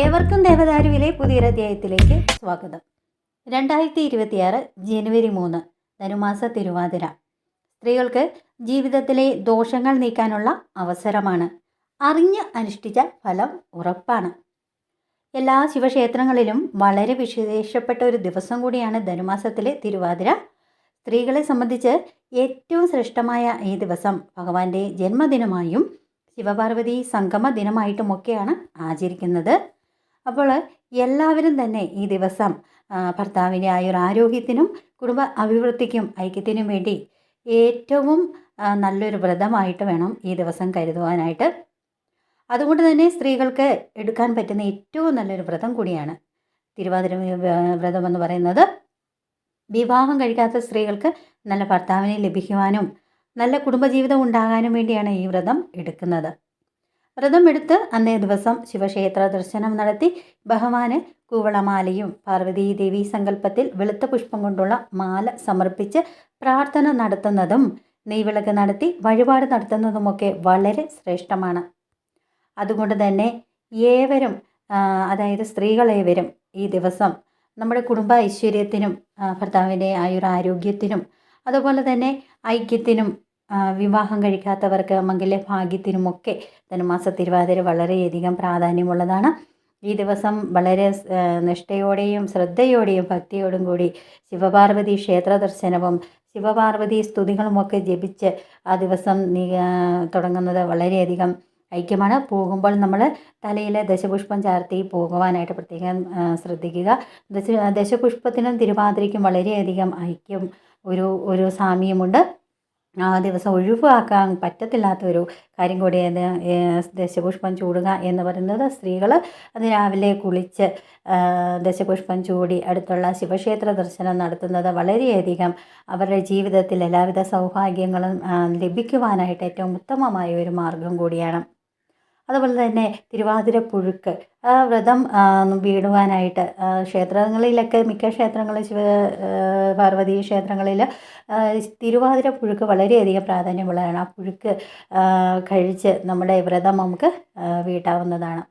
ഏവർക്കും ദേവദാരുവിലെ പുതിയൊരധ്യായത്തിലേക്ക് സ്വാഗതം. രണ്ടായിരത്തി ഇരുപത്തിയാറ് ജനുവരി മൂന്ന് ധനുമാസ തിരുവാതിര. സ്ത്രീകൾക്ക് ജീവിതത്തിലെ ദോഷങ്ങൾ നീക്കാനുള്ള അവസരമാണ്. അറിഞ്ഞ് അനുഷ്ഠിച്ച ഫലം ഉറപ്പാണ്. എല്ലാ ശിവക്ഷേത്രങ്ങളിലും വളരെ വിശേഷപ്പെട്ട ഒരു ദിവസം കൂടിയാണ് ധനുമാസത്തിലെ തിരുവാതിര. സ്ത്രീകളെ സംബന്ധിച്ച് ഏറ്റവും ശ്രേഷ്ഠമായ ഈ ദിവസം ഭഗവാന്റെ ജന്മദിനമായും ശിവപാർവതി സംഗമ ദിനമായിട്ടുമൊക്കെയാണ് ആചരിക്കുന്നത്. അപ്പോൾ എല്ലാവരും തന്നെ ഈ ദിവസം ഭർത്താവിന്റെ ആയുർ ആരോഗ്യത്തിനും കുടുംബ അഭിവൃദ്ധിക്കും ഐക്യത്തിനും വേണ്ടി ഏറ്റവും നല്ലൊരു വ്രതമായിട്ട് വേണം ഈ ദിവസം കരുതുവാനായിട്ട്. അതുകൊണ്ട് തന്നെ സ്ത്രീകൾക്ക് എടുക്കാൻ പറ്റുന്ന ഏറ്റവും നല്ലൊരു വ്രതം കൂടിയാണ് തിരുവാതിര വ്ര- വ്രതം എന്ന് പറയുന്നത്. വിവാഹം കഴിക്കാത്ത സ്ത്രീകൾക്ക് നല്ല ഭർത്താവിനെ ലഭിക്കുവാനും നല്ല കുടുംബജീവിതം ഉണ്ടാകാനും വേണ്ടിയാണ് ഈ വ്രതം എടുക്കുന്നത്. വ്രതം എടുത്ത് അന്നേ ദിവസം ശിവക്ഷേത്ര ദർശനം നടത്തി ഭഗവാന് കൂവളമാലയും പാർവതീദേവി സങ്കല്പത്തിൽ വെളുത്ത പുഷ്പം കൊണ്ടുള്ള മാല സമർപ്പിച്ച് പ്രാർത്ഥന നടത്തുന്നതും നെയ്വിളക്ക് നടത്തി വഴിപാട് നടത്തുന്നതുമൊക്കെ വളരെ ശ്രേഷ്ഠമാണ്. അതുകൊണ്ട് തന്നെ ഏവരും അതായത് സ്ത്രീകളേവരും ഈ ദിവസം നമ്മുടെ കുടുംബ ഐശ്വര്യത്തിനും ഭർത്താവിന്റെ ആയുരാരോഗ്യത്തിനും അതുപോലെ തന്നെ ഐക്യത്തിനും വിവാഹം കഴിക്കാത്തവർക്ക് മംഗല്യ ഭാഗ്യത്തിനുമൊക്കെ ധനുമാസ തിരുവാതിര വളരെയധികം പ്രാധാന്യമുള്ളതാണ്. ഈ ദിവസം വളരെ നിഷ്ഠയോടെയും ശ്രദ്ധയോടെയും ഭക്തിയോടും കൂടി ശിവപാർവതി ക്ഷേത്ര ദർശനവും ശിവപാർവതി സ്തുതികളുമൊക്കെ ജപിച്ച് ആ ദിവസം തുടങ്ങുന്നത് വളരെയധികം ഐക്യമാണ്. പോകുമ്പോൾ നമ്മൾ തലയിൽ ദശപുഷ്പം ചാർത്തി പോകുവാനായിട്ട് പ്രത്യേകം ശ്രദ്ധിക്കുക. ദശ ദശപുഷ്പത്തിനും തിരുവാതിരയ്ക്കും വളരെയധികം ഐക്യം ഒരു ഒരു സാമ്യമുണ്ട്. ആ ദിവസം ഒഴിവാക്കാൻ പറ്റത്തില്ലാത്തൊരു കാര്യം കൂടിയത് ദശപുഷ്പം ചൂടുക എന്ന് പറയുന്നത്. സ്ത്രീകൾ അത് രാവിലെ കുളിച്ച് ദശപുഷ്പം ചൂടി അടുത്തുള്ള ശിവക്ഷേത്ര ദർശനം നടത്തുന്നത് വളരെയധികം അവരുടെ ജീവിതത്തിൽ എല്ലാവിധ സൗഭാഗ്യങ്ങളും ലഭിക്കുവാനായിട്ട് ഏറ്റവും ഉത്തമമായ ഒരു മാർഗം കൂടിയാണ്. അതുപോലെ തന്നെ തിരുവാതിര പുഴുക്ക് ആ വ്രതം വീടുവാനായിട്ട് ക്ഷേത്രങ്ങളിലൊക്കെ മിക്ക ക്ഷേത്രങ്ങളിൽ ശിവ പാർവതി ക്ഷേത്രങ്ങളിൽ തിരുവാതിര പുഴുക്ക് വളരെയധികം പ്രാധാന്യമുള്ളതാണ്. ആ പുഴുക്ക് കഴിച്ച് നമ്മുടെ വ്രതം നമുക്ക് വീട്ടാവുന്നതാണ്.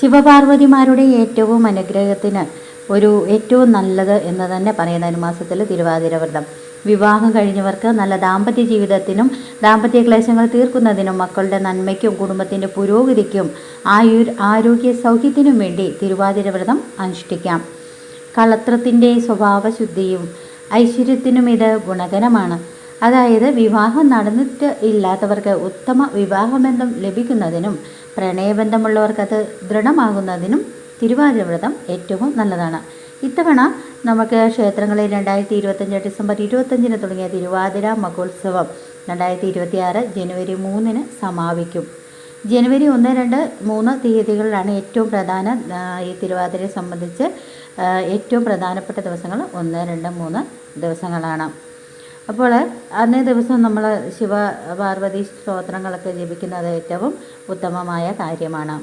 ശിവപാർവതിമാരുടെ ഏറ്റവും അനുഗ്രഹത്തിന് ഒരു ഏറ്റവും നല്ലത് എന്ന് തന്നെ പറയുന്ന അനുമാസത്തിൽ തിരുവാതിര വ്രതം. വിവാഹം കഴിഞ്ഞവർക്ക് നല്ല ദാമ്പത്യ ജീവിതത്തിനും ദാമ്പത്യ ക്ലേശങ്ങൾ തീർക്കുന്നതിനും മക്കളുടെ നന്മയ്ക്കും കുടുംബത്തിന്റെ പുരോഗതിക്കും ആയു ആരോഗ്യ സൗഖ്യത്തിനും വേണ്ടി തിരുവാതിര വ്രതം അനുഷ്ഠിക്കാം. കളത്രത്തിന്റെ സ്വഭാവശുദ്ധിയും ഐശ്വര്യത്തിനും ഇത് ഗുണകരമാണ്. അതായത് വിവാഹം നടന്നിട്ട് ഇല്ലാത്തവർക്ക് ഉത്തമ വിവാഹബന്ധം ലഭിക്കുന്നതിനും പ്രണയബന്ധമുള്ളവർക്കത് ദൃഢമാകുന്നതിനും തിരുവാതിര വ്രതം ഏറ്റവും നല്ലതാണ്. ഇത്തവണ നമുക്ക് ക്ഷേത്രങ്ങളിൽ രണ്ടായിരത്തി ഇരുപത്തഞ്ച് ഡിസംബർ ഇരുപത്തഞ്ചിന് തുടങ്ങിയ തിരുവാതിര മഹോത്സവം രണ്ടായിരത്തി ഇരുപത്തിയാറ് ജനുവരി മൂന്നിന് സമാപിക്കും. ജനുവരി ഒന്ന് രണ്ട് മൂന്ന് തീയതികളിലാണ് ഏറ്റവും പ്രധാന ഈ തിരുവാതിരയെ സംബന്ധിച്ച് ഏറ്റവും പ്രധാനപ്പെട്ട ദിവസങ്ങൾ ഒന്ന് രണ്ട് മൂന്ന് ദിവസങ്ങളാണ്. അപ്പോൾ അന്നേ ദിവസം നമ്മൾ ശിവ പാർവതി സ്തോത്രങ്ങളൊക്കെ ജപിക്കുന്നത് ഏറ്റവും ഉത്തമമായ കാര്യമാണ്.